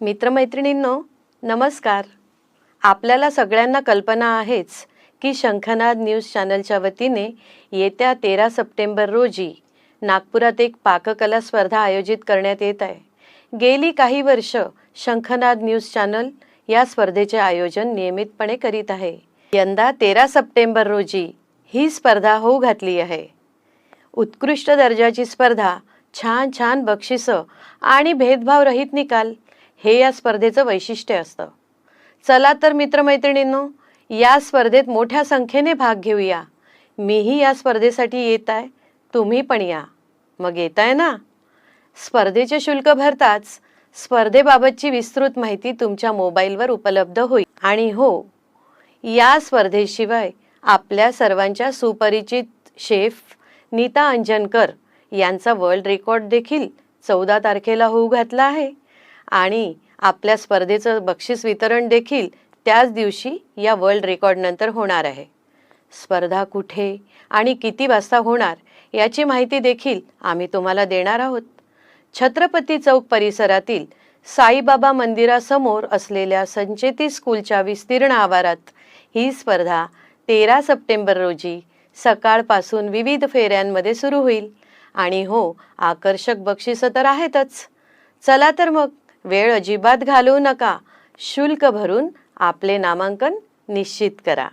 मित्रमैत्रिणींनो नमस्कार. आपल्याला सगळ्यांना कल्पना आहेच की शंखनाद न्यूज चॅनलच्या वतीने येत्या तेरा सप्टेंबर रोजी नागपुरात एक पाककला स्पर्धा आयोजित करण्यात येत आहे. गेली काही वर्ष शंखनाद न्यूज चॅनल या स्पर्धेचे आयोजन नियमितपणे करीत आहे. यंदा तेरा सप्टेंबर रोजी ही स्पर्धा होऊ घातली आहे. उत्कृष्ट दर्जाची स्पर्धा छान छान बक्षिसं आणि भेदभावरहित निकाल हे या स्पर्धेचं वैशिष्ट्य असतं. चला तर मित्रमैत्रिणींनो या स्पर्धेत मोठ्या संख्येने भाग घेऊया. मीही या स्पर्धेसाठी येत आहे तुम्ही पण या. मग येत आहे ना? स्पर्धेचे शुल्क भरताच स्पर्धेबाबतची विस्तृत माहिती तुमच्या मोबाईलवर उपलब्ध होईल. आणि हो या स्पर्धेशिवाय आपल्या सर्वांच्या सुपरिचित शेफ नीता अंजनकर यांचा वर्ल्ड रेकॉर्ड देखील चौदा तारखेला होऊ घातला आहे. आणि आपल्या स्पर्धेचं बक्षीस वितरण देखील त्याच दिवशी या वर्ल्ड रेकॉर्डनंतर होणार आहे. स्पर्धा कुठे आणि किती वाजता होणार याची माहिती देखील आम्ही तुम्हाला देणार आहोत. छत्रपती चौक परिसरातील साईबाबा मंदिरासमोर असलेल्या संचेती स्कूलच्या विस्तीर्ण आवारात ही स्पर्धा तेरा सप्टेंबर रोजी सकाळपासून विविध फेऱ्यांमध्ये सुरू होईल. आणि हो आकर्षक बक्षिसं तर आहेतच. चला तर मग वेळ अजिबात घालवू नका. शुल्क भरून आपले नामांकन निश्चित करा.